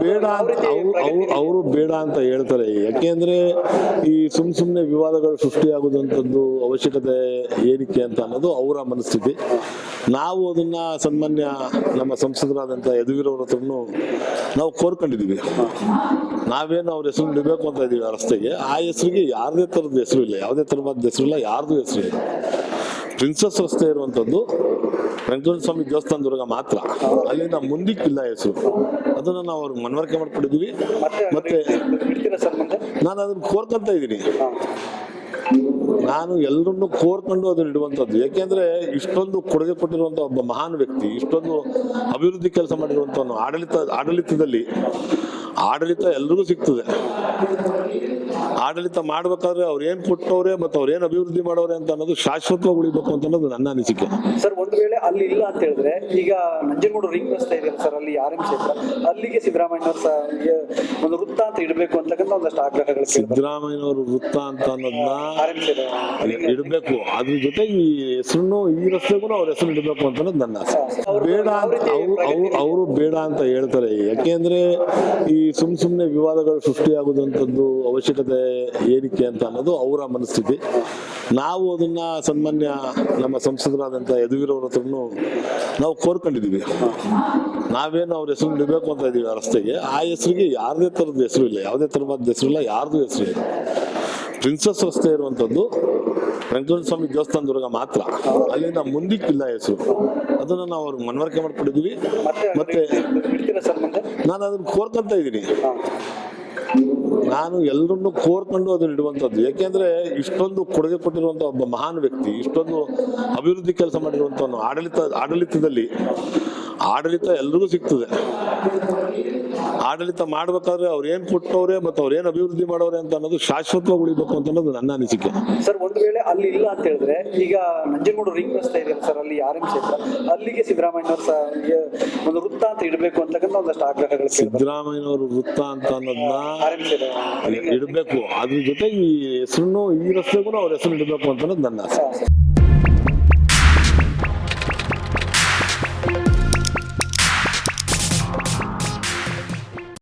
ಬೇಡ ಅಂತ ಅವರು ಬೇಡ ಅಂತ ಹೇಳ್ತಾರೆ ಯಾಕೆಂದ್ರೆ ಈ ಸುಮ್ ಸುಮ್ನೆ ವಿವಾದಗಳು ಸೃಷ್ಟಿಯಾಗುವುದಂತದ್ದು ಅವಶ್ಯಕತೆ ಏನಕ್ಕೆ ಅಂತ ಅನ್ನೋದು ಅವರ ಮನಸ್ಥಿತಿ. ನಾವು ಅದನ್ನ ಸನ್ಮಾನ್ಯ ನಮ್ಮ ಸಂಸದರಾದಂಥ ಯದುವೀರವ್ರ ಹತ್ರನು ನಾವು ಕೋರ್ಕೊಂಡಿದೀವಿ ನಾವೇನು ಅವ್ರ ಹೆಸರು ಇಡಬೇಕು ಅಂತ ಇದೀವಿ ಆ ರಸ್ತೆಗೆ. ಆ ಹೆಸರಿಗೆ ಯಾರದೇ ಥರದ ಹೆಸರು ಇಲ್ಲ. ಯಾವುದೇ ಥರವಾದ ಹೆಸರು ಇಲ್ಲ ಯಾರ್ದು ಹೆಸರು ಇಲ್ಲ. ಪ್ರಿನ್ಸಸ್ ರಸ್ತೆ ಇರುವಂಥದ್ದು ವೆಂಕಟೇಶ್ವರ ಸ್ವಾಮಿ ದುರ್ಗ ಮಾತ್ರ. ಅಲ್ಲಿಂದ ಮುಂದಕ್ಕಿಲ್ಲ ಹೆಸರು. ಅದನ್ನ ನಾವು ಅವ್ರಿಗೆ ಮನವರಿಕೆ ಮಾಡ್ಕೊಂಡಿದೀವಿ. ಮತ್ತೆ ನಾನು ಅದನ್ನ ಕೋರ್ಕೊಂತ ಇದ್ದೀನಿ ನಾನು ಎಲ್ಲರನ್ನು ಕೋರ್ಕೊಂಡು ಅದನ್ನ ಇಡುವಂಥದ್ದು. ಯಾಕೆಂದ್ರೆ ಇಷ್ಟೊಂದು ಕೊಡುಗೆ ಕೊಟ್ಟಿರುವಂತ ಒಬ್ಬ ಮಹಾನ್ ವ್ಯಕ್ತಿ ಇಷ್ಟೊಂದು ಅಭಿವೃದ್ಧಿ ಕೆಲಸ ಮಾಡಿರುವಂತ ಆಡಳಿತ ಆಡಳಿತದಲ್ಲಿ ಆಡಳಿತ ಎಲ್ರಿಗೂ ಸಿಗ್ತದೆ. ಆಡಳಿತ ಮಾಡ್ಬೇಕಾದ್ರೆ ಅವ್ರ ಏನ್ ಕೊಟ್ಟವ್ರೆ ಮತ್ತೆ ಅವ್ರು ಏನ್ ಅಭಿವೃದ್ಧಿ ಮಾಡೋರೆ ಅಂತ ಅನ್ನೋದು ಶಾಶ್ವತವಾಗಿ ಉಳಿಬೇಕು ಅಂತ ಅನ್ನೋದು ನನ್ನ ಅನಿಸಿಕೆ. ಸರ್, ಒಂದು ವೇಳೆ ಅಲ್ಲಿ ಇಲ್ಲ ಅಂತ ಹೇಳಿದ್ರೆ, ಈಗ ನಂಜನಗೂಡು ರಿಂಗ್ ರಸ್ತೆ ಇದೆ ಸರ್, ಅಲ್ಲಿ ಆರ್ ಕ್ಷೇತ್ರ? ಅಲ್ಲಿಗೆ ಸಿದ್ದರಾಮಯ್ಯನವ್ರ ಇಡಬೇಕು ಅಂತಕ್ಕಂಥ ಒಂದಷ್ಟು ಆಗ್ರಹಗಳು ಸಿದ್ದರಾಮಯ್ಯನವರು ವೃತ್ತ ಅಂತ ಅನ್ನೋದನ್ನ ಇಡಬೇಕು. ಅದ್ರ ಜೊತೆ ಈ ಹೆಸರನ್ನು ಈ ರಸ್ತೆಗೂ ಅವ್ರ ಹೆಸರು ಇಡಬೇಕು ಅಂತ ಅನ್ನೋದು ನನ್ನ ಬೇಡ ಅಂತ ಅವ್ರು ಬೇಡ ಅಂತ ಹೇಳ್ತಾರೆ. ಯಾಕೆಂದ್ರೆ ಈ ಸುಮ್ ಸುಮ್ನೆ ವಿವಾದಗಳು ಸೃಷ್ಟಿಯಾಗುವುದಂತದ್ದು ಅವಶ್ಯಕತೆ ಏನಕ್ಕೆ ಅಂತ ಅನ್ನೋದು ಅವರ ಮನಸ್ಥಿತಿ. ನಾವು ಅದನ್ನ ಸನ್ಮಾನ್ಯ ನಮ್ಮ ಸಂಸದರಾದಂಥ ಯದುವೀರವ್ರ ಹತ್ರನು ನಾವು ಕೋರ್ಕೊಂಡಿದೀವಿ ನಾವೇನು ಅವ್ರ ಹೆಸರು ಇಡಬೇಕು ಅಂತ ಇದೀವಿ ಆ ರಸ್ತೆಗೆ. ಆ ಹೆಸರಿಗೆ ಯಾರದೇ ತರದ ಹೆಸರು ಇಲ್ಲ ಯಾವುದೇ ಥರವಾದ ಹೆಸರು ಇಲ್ಲ ಯಾರ್ದು ಹೆಸರು ಇಲ್ಲ. ಪ್ರಿನ್ಸಸ್ ರಸ್ತೆ ಇರುವಂಥದ್ದು ವೆಂಕಟೇಶ್ವರ ಸ್ವಾಮಿ ದುರ್ಗ ಮಾತ್ರ. ಅಲ್ಲಿಂದ ಮುಂದಿಕ್ಕಿಲ್ಲ ಹೆಸರು. ಅದನ್ನ ನಾವು ಅವ್ರಿಗೆ ಮನವರಿಕೆ ಮಾಡ್ಕೊಂಡಿದ್ವಿ. ಮತ್ತೆ ನಾನು ಅದನ್ನ ಕೋರ್ಕೊಂತ ಇದ್ದೀನಿ ನಾನು ಎಲ್ಲರನ್ನು ಕೋರ್ಕೊಂಡು ಅದನ್ನ ಇಡುವಂಥದ್ದು ಯಾಕೆಂದ್ರೆ ಇಷ್ಟೊಂದು ಕೊಡುಗೆ ಕೊಟ್ಟಿರುವಂತ ಒಬ್ಬ ಮಹಾನ್ ವ್ಯಕ್ತಿ ಇಷ್ಟೊಂದು ಅಭಿವೃದ್ಧಿ ಕೆಲಸ ಮಾಡಿರುವಂತ ಆಡಳಿತ ಆಡಳಿತದಲ್ಲಿ ಆಡಳಿತ ಎಲ್ರಿಗೂ ಸಿಗ್ತದೆ. ಆಡಳಿತ ಮಾಡ್ಬೇಕಾದ್ರೆ ಅವ್ರು ಏನ್ ಕೊಟ್ಟವ್ರೆ ಮತ್ತೆ ಅವ್ರು ಏನ್ ಅಭಿವೃದ್ಧಿ ಮಾಡೋರೆ ಅಂತ ಅನ್ನೋದು ಶಾಶ್ವತವಾಗಿ ಉಳಿಬೇಕು ಅಂತ ಅನ್ನೋದು ನನ್ನ ಅನಿಸಿಕೆ. ಸರ್ ಒಂದು ವೇಳೆ ಅಲ್ಲಿ ಇಲ್ಲ ಅಂತ ಹೇಳಿದ್ರೆ ಈಗ ನಂಜನಗೂಡು ರಿಂಗ್ ರಸ್ತೆ ಇದೆ ಸರ್ ಅಲ್ಲಿ ಆರ್ ಕ್ಷೇತ್ರ? ಅಲ್ಲಿಗೆ ಸಿದ್ದರಾಮಯ್ಯನವ್ರ ಒಂದು ವೃತ್ತ ಅಂತ ಇಡಬೇಕು ಅಂತಕ್ಕಂಥ ಒಂದಷ್ಟು ಆಗ್ರಹಗಳು ಸಿದ್ದರಾಮಯ್ಯನವರು ವೃತ್ತ ಅಂತ ಅನ್ನೋದನ್ನ ಇಡಬೇಕು. ಅದ್ರ ಜೊತೆ ಈ ಹೆಸರು ಈ ರಸ್ತೆಗೂ ಅವ್ರ ಹೆಸರು ಇಡಬೇಕು ಅಂತ ಅನ್ನೋದು ನನ್ನ ಆಸೆ.